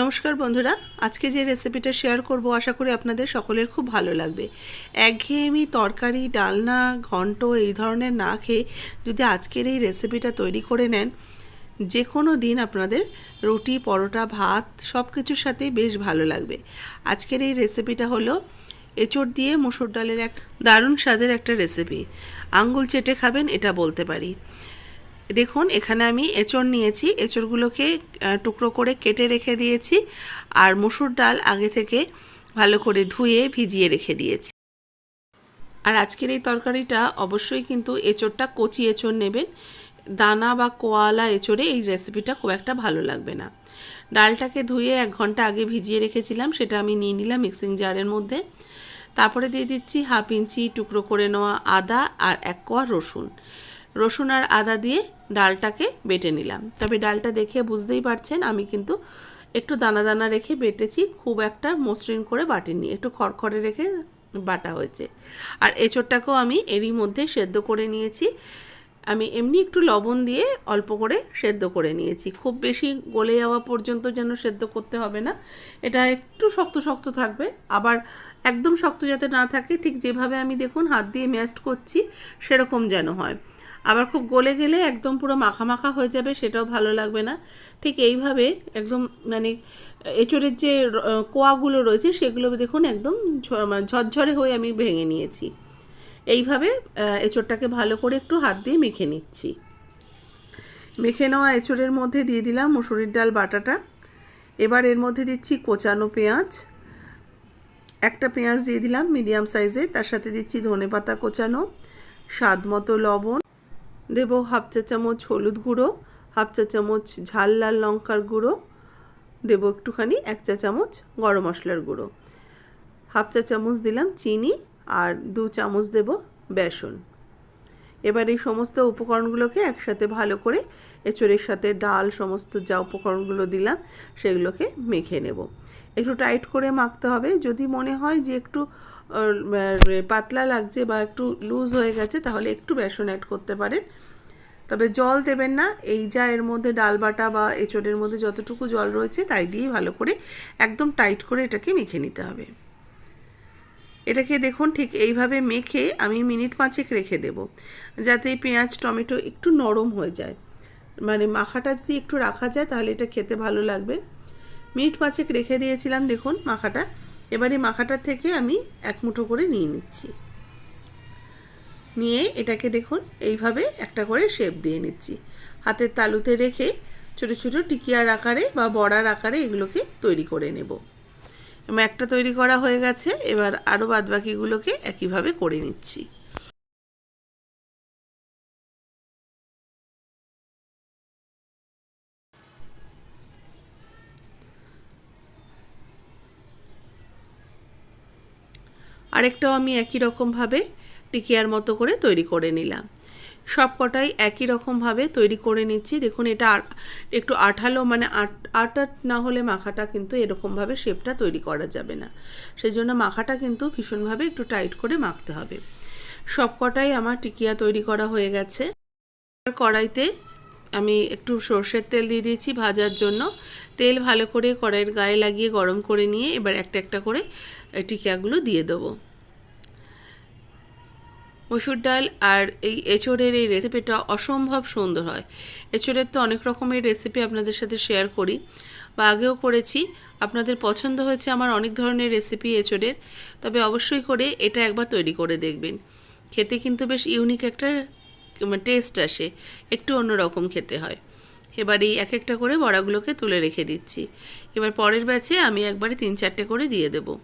নমস্কার বন্ধুরা, আজকে যে রেসিপিটা শেয়ার করব, আশা করি আপনাদের সকলের খুব ভালো লাগবে। একঘেয়েমি তরকারি, ডালনা, ঘন্ট, এই ধরনের না খেয়ে যদি আজকের এই রেসিপিটা তৈরি করে নেন যে কোনো দিন আপনাদের রুটি, পরোটা, ভাত সব কিছুর সাথেই বেশ ভালো লাগবে। আজকের এই রেসিপিটা হলো এঁচড় দিয়ে মসুর ডালের এক দারুণ স্বাদের একটা রেসিপি আঙ্গুল চেটে খাবেন, এটা বলতে পারি। দেখুন, এখানে আমি এঁচড় নিয়েছি। এঁচড়গুলোকে টুকরো করে কেটে রেখে দিয়েছি। আর মসুর ডাল আগে থেকে ভালো করে ধুয়ে ভিজিয়ে রেখে দিয়েছি। আর আজকের এই তরকারিটা অবশ্যই কিন্তু এঁচড়টা কচি এঁচড় নেবেন। দানা বা কোয়ালা এঁচড়ে এই রেসিপিটা খুব একটা ভালো লাগবে না। ডালটাকে ধুয়ে এক ঘণ্টা আগে ভিজিয়ে রেখেছিলাম, সেটা আমি নিয়ে নিলাম মিক্সিং জারের মধ্যে। তারপরে দিয়ে দিচ্ছি হাফ ইঞ্চি টুকরো করে নেওয়া আদা আর এক কোয়া রসুন। রসুন আর আদা দিয়ে ডালটাকে বেটে নিলাম। তবে ডালটা দেখে বুঝতেই পারছেন, আমি কিন্তু একটু দানা দানা রেখে বেটেছি, খুব একটা মসৃণ করে বাটিনি একটু খড়খড়ে রেখে বাটা হয়েছে। আর এঁচোড়টাকেও আমি এরই মধ্যে সেদ্ধ করে নিয়েছি। আমি এমনি একটু লবণ দিয়ে অল্প করে সেদ্ধ করে নিয়েছি। খুব বেশি গলে যাওয়া পর্যন্ত যেন সেদ্ধ করতে হবে না, এটা একটু শক্ত শক্ত থাকবে। আবার একদম শক্ত যাতে না থাকে, ঠিক যেভাবে আমি দেখুন হাত দিয়ে ম্যাস্ট করছি, সেরকম যেন হয়। আবার খুব গলে গেলে একদম পুরো মাখা মাখা হয়ে যাবে, সেটাও ভালো লাগবে না। ঠিক এইভাবে একদম মানে এঁচড়ের যে কোয়াগুলো রয়েছে, সেগুলো দেখুন একদম মানে ঝরঝরে হয়ে আমি ভেঙে নিয়েছি। এইভাবে এঁচড়টাকে ভালো করে একটু হাত দিয়ে মেখে নিচ্ছি। মেখে নেওয়া এঁচড়ের মধ্যে দিয়ে দিলাম মুসুরির ডাল, বাটাটা। এবার এর মধ্যে দিচ্ছি কোচানো পেঁয়াজ। একটা পেঁয়াজ দিয়ে দিলাম মিডিয়াম সাইজে, তার সাথে দিচ্ছি ধনে পাতা কোচানো স্বাদ মতো লবণ। দেবো হাফ চা চামচ হলুদ গুঁড়ো, হাফ চা চামচ ঝাল লাল লঙ্কার গুঁড়ো, দেবো একটুখানি এক চা চামচ গরম মশলার গুঁড়ো। হাফ চা চামচ দিলাম চিনি আর দু চামচ দেব বেসন। এবার এই সমস্ত উপকরণগুলোকে একসাথে ভালো করে এঁচড়ের সাথে ডাল, সমস্ত যা উপকরণগুলো দিলাম সেগুলোকে মেখে নেব। একটু টাইট করে মাখতে হবে। যদি মনে হয় যে একটু পাতলা লাগছে বা একটু লুজ হয়ে গেছে, তাহলে একটু বেসন অ্যাড করতে পারেন। তবে জল দেবেন না, এই যা এর মধ্যে ডাল বাটা বা এঁচড়ের মধ্যে যতটুকু জল রয়েছে, তাই দিয়েই ভালো করে একদম টাইট করে এটাকে মেখে নিতে হবে। এটাকে দেখুন, ঠিক এইভাবে মেখে আমি মিনিট পাঁচেক রেখে দেব, যাতে পেঁয়াজ, টমেটো একটু নরম হয়ে যায়। মানে মাখাটা যদি একটু রাখা যায়, তাহলে এটা খেতে ভালো লাগবে। মিনিট পাঁচেক রেখে দিয়েছিলাম, দেখুন মাখাটা। এবারে মাখাটা থেকে আমি এক মুঠো করে নিয়ে নিচ্ছি। নিয়ে এটাকে দেখুন, এইভাবে একটা করে শেপ দিয়ে নিচ্ছি। হাতের তালুতে রেখে ছোটো ছোটো টিকিয়ার আকারে বা বড়ার আকারে এগুলোকে তৈরি করে নেব। একটা তৈরি করা হয়ে গেছে, এবার আরও বাদবাকিগুলোকে একইভাবে করে নিচ্ছি। আরেকটাও আমি একই রকমভাবে টিকিয়ার মতো করে তৈরি করে নিলাম। সব কটাই একই রকমভাবে তৈরি করে নিচ্ছি। দেখুন, এটা একটু আঠালো মানে আট আট না হলে মাখাটা কিন্তু এরকমভাবে শেপটা তৈরি করা যাবে না। সেই জন্য মাখাটা কিন্তু ভীষণভাবে একটু টাইট করে মাখতে হবে। সব কটাই আমার টিকিয়া তৈরি করা হয়ে গেছে। কড়াইতে আমি একটু সর্ষের তেল দিয়ে দিয়েছি ভাজার জন্য। তেল ভালো করে কড়াইয়ের গায়ে লাগিয়ে গরম করে নিয়ে এবার একটা একটা করে এই টিকিয়াগুলো দিয়ে দেবো। মসুর ডাল আর এই এঁচড়ের এই রেসিপিটা অসম্ভব সুন্দর হয়। এঁচড়ের তো অনেক রকমের রেসিপি আপনাদের সাথে শেয়ার করি। বা আগেও করেছি। আপনাদের পছন্দ হয়েছে আমার অনেক ধরনের রেসিপি এঁচড়ের। তবে অবশ্যই করে এটা একবার তৈরি করে দেখবেন। খেতে কিন্তু বেশ ইউনিক একটা টেস্ট আসে, একটু অন্যরকম খেতে হয়। এবার এই এক একটা করে বড়াগুলোকে তুলে রেখে দিচ্ছি। এবার পরের ব্যাচে আমি একবারে তিন চারটে করে দিয়ে দেবো।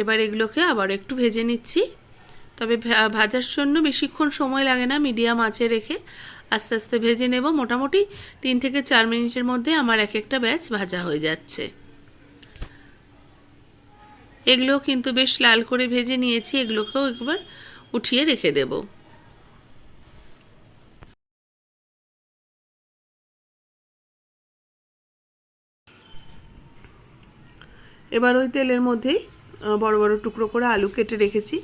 এবার এগুলোকে আবার একটু ভেজে নিচ্ছি। তবে ভাজার জন্য বেশিক্ষণ সময় লাগে না মিডিয়াম আঁচে রেখে আস্তে আস্তে ভেজে নেব। মোটামুটি তিন থেকে চার মিনিটের মধ্যে আমার এক একটা ব্যাচ ভাজা হয়ে যাচ্ছে। এগুলো কিন্তু বেশ লাল করে ভেজে নিয়েছি। এগুলোকেও একবার উঠিয়ে রেখে দেব। এবার ওই তেলের মধ্যেই বড় বড় টুকরো করে আলু কেটে রেখেছি।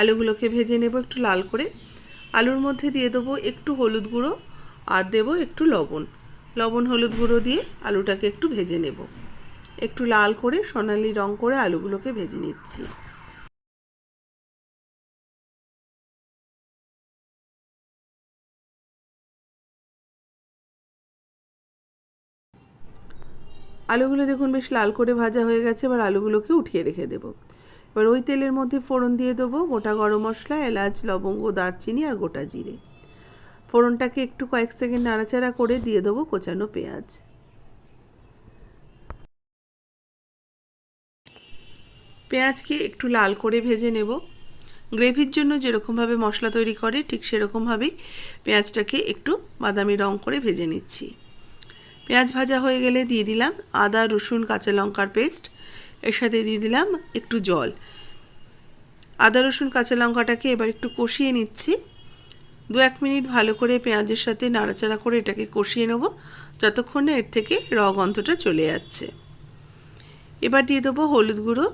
আলুগুলোকে ভেজে নেব একটু লাল করে। আলুর মধ্যে দিয়ে দেবো একটু হলুদ গুঁড়ো আর দেবো একটু লবণ। লবণ, হলুদ গুঁড়ো দিয়ে আলুটাকে একটু ভেজে নেব। একটু লাল করে সোনালি রং করে আলুগুলোকে ভেজে নিচ্ছি। আলুগুলো দেখুন বেশ লাল করে ভাজা হয়ে গেছে, এবার আলুগুলোকে উঠিয়ে রেখে দেবো। এবার ওই তেলের মধ্যে ফোড়ন দিয়ে দেবো, গোটা গরম মশলা, এলাচ, লবঙ্গ, দারচিনি আর গোটা জিরে। ফোড়নটাকে একটু কয়েক সেকেন্ড নাড়াচাড়া করে দিয়ে দেবো কোচানো পেঁয়াজ। পেঁয়াজকে একটু লাল করে ভেজে নেব। গ্রেভির জন্য যেরকমভাবে মশলা তৈরি করে, ঠিক সেরকমভাবেই পেঁয়াজটাকে একটু বাদামি রং করে ভেজে নিচ্ছি। পেঁয়াজ ভাজা হয়ে গেলে দিয়ে দিলাম আদা, রসুন, কাঁচা লঙ্কার পেস্ট। এর সাথে দিয়ে দিলাম একটু জল। আদা, রসুন, কাঁচা লঙ্কাটাকে এবার একটু কষিয়ে নিচ্ছি। দু এক মিনিট ভালো করে পেঁয়াজের সাথে নাড়াচাড়া করে এটাকে কষিয়ে নেব, যতক্ষণ না এর থেকে র গন্ধটা চলে যাচ্ছে। এবার দিয়ে দেবো হলুদ গুঁড়ো,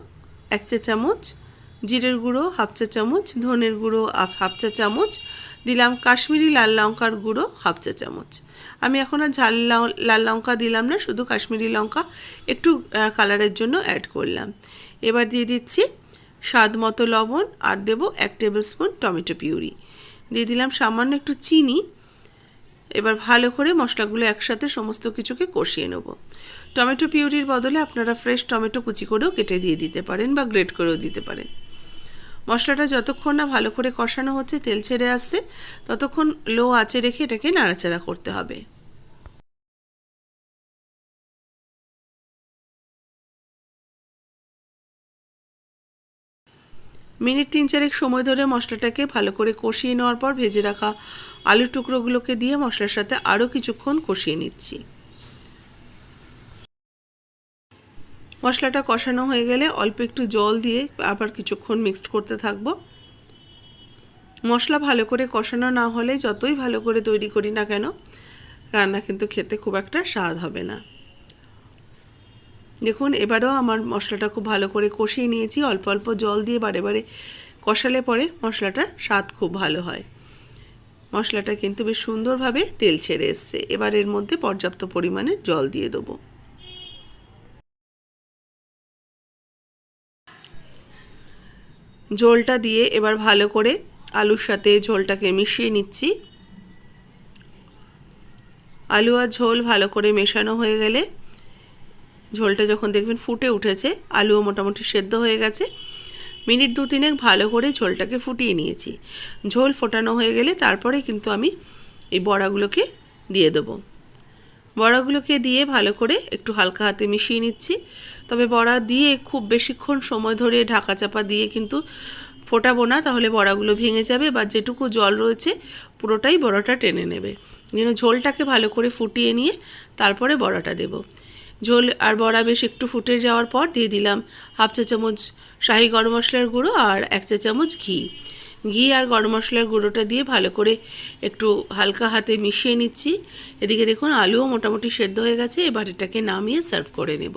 এক চা চামচ, জিরের গুঁড়ো, হাফ চা চামচ, ধনের গুঁড়ো, হাফ চা চামচ দিলাম কাশ্মীরি লাল লঙ্কার গুঁড়ো হাফ চা চামচ। আমি এখন আর ঝাল লাল লঙ্কা দিলাম না, শুধু কাশ্মীরি লঙ্কা একটু কালারের জন্য অ্যাড করলাম। এবার দিয়ে দিচ্ছি স্বাদ মতো লবণ আর দেবো এক টেবিল স্পুন টমেটো পিউরি। দিয়ে দিলাম সামান্য একটু চিনি। এবার ভালো করে মশলাগুলো একসাথে সমস্ত কিছুকে কষিয়ে নেব। টমেটো পিউরির বদলে আপনারা ফ্রেশ টমেটো কুচি করেও কেটে দিয়ে দিতে পারেন বা গ্রেট করেও দিতে পারেন। মশলাটা যতক্ষণ না ভালো করে কষানো হচ্ছে, তেল ছেড়ে আসছে, ততক্ষণ লো আঁচে রেখে এটাকে নাড়াচাড়া করতে হবে। মিনিট তিন চারেক সময় ধরে মশলাটাকে ভালো করে কষিয়ে নেওয়ার পর ভেজে রাখা আলুর টুকরোগুলোকে দিয়ে মশলার সাথে আরও কিছুক্ষণ কষিয়ে নিচ্ছি। মশলাটা কষানো হয়ে গেলে অল্প একটু জল দিয়ে আবার কিছুক্ষণ মিক্সড করতে থাকব। মশলা ভালো করে কষানো না হলে যতই ভালো করে তৈরি করি না কেন, রান্না কিন্তু খেতে খুব একটা স্বাদ হবে না। দেখুন, এবারও আমার মশলাটা খুব ভালো করে কষিয়ে নিয়েছি। অল্প অল্প জল দিয়ে বারে বারে কষালে পরে মশলাটা স্বাদ খুব ভালো হয়। মশলাটা কিন্তু বেশ সুন্দরভাবে তেল ছেড়ে এসছে। এবার এর মধ্যে পর্যাপ্ত পরিমাণে জল দিয়ে দেবো। ঝোলটা দিয়ে এবার ভালো করে আলুর সাথে ঝোলটাকে মিশিয়ে নিচ্ছি। আলু আর ঝোল ভালো করে মেশানো হয়ে গেলে ঝোলটা যখন দেখবেন ফুটে উঠেছে, আলুও মোটামুটি সেদ্ধ হয়ে গেছে। মিনিট দু তিনেক ভালো করে ঝোলটাকে ফুটিয়ে নিয়েছি। ঝোল ফোটানো হয়ে গেলে তারপরে কিন্তু আমি এই বড়াগুলোকে দিয়ে দেবো। বড়াগুলোকে দিয়ে ভালো করে একটু হালকা হাতে মিশিয়ে নিচ্ছি। তবে বড়া দিয়ে খুব বেশিক্ষণ সময় ধরে ঢাকা চাপা দিয়ে কিন্তু ফোটাবো না, তাহলে বড়াগুলো ভেঙে যাবে বা যেটুকু জল রয়েছে পুরোটাই বড়াটা টেনে নেবে। যেন ঝোলটাকে ভালো করে ফুটিয়ে নিয়ে তারপরে বড়াটা দেব। ঝোল আর বড়া বেশ একটু ফুটে যাওয়ার পর দিয়ে দিলাম হাফ চা চামচ শাহি গরম মশলার গুঁড়ো আর এক চা চামচ ঘি। ঘি আর গরম মশলার গুঁড়োটা দিয়ে ভালো করে একটু হালকা হাতে মিশিয়ে নিচ্ছি। এদিকে দেখুন, আলুও মোটামুটি সেদ্ধ হয়ে গেছে। এবার এটাকে নামিয়ে সার্ভ করে নেব।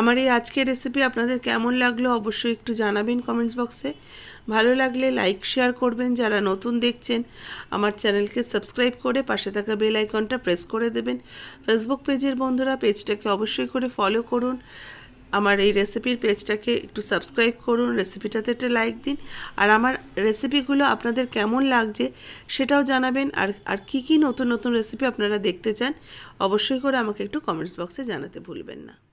আমার এই আজকের রেসিপি আপনাদের কেমন লাগল অবশ্যই একটু জানাবেন কমেন্টস বক্সে ভালো লাগলে লাইক শেয়ার করবেন। যারা নতুন দেখছেন, আমার চ্যানেলকে সাবস্ক্রাইব করে পাশে থাকা বেল আইকনটা প্রেস করে দেবেন। ফেসবুক পেজের বন্ধুরা পেজটাকে অবশ্যই করে ফলো করুন। আমার এই রেসিপির পেজটাকে একটু সাবস্ক্রাইব করুন রেসিপিটাতে একটা লাইক দিন। আর আমার রেসিপিগুলো আপনাদের কেমন লাগছে সেটাও জানাবেন। আর আর কী কী নতুন নতুন রেসিপি আপনারা দেখতে চান, অবশ্যই করে আমাকে একটু কমেন্টস বক্সে জানাতে ভুলবেন না।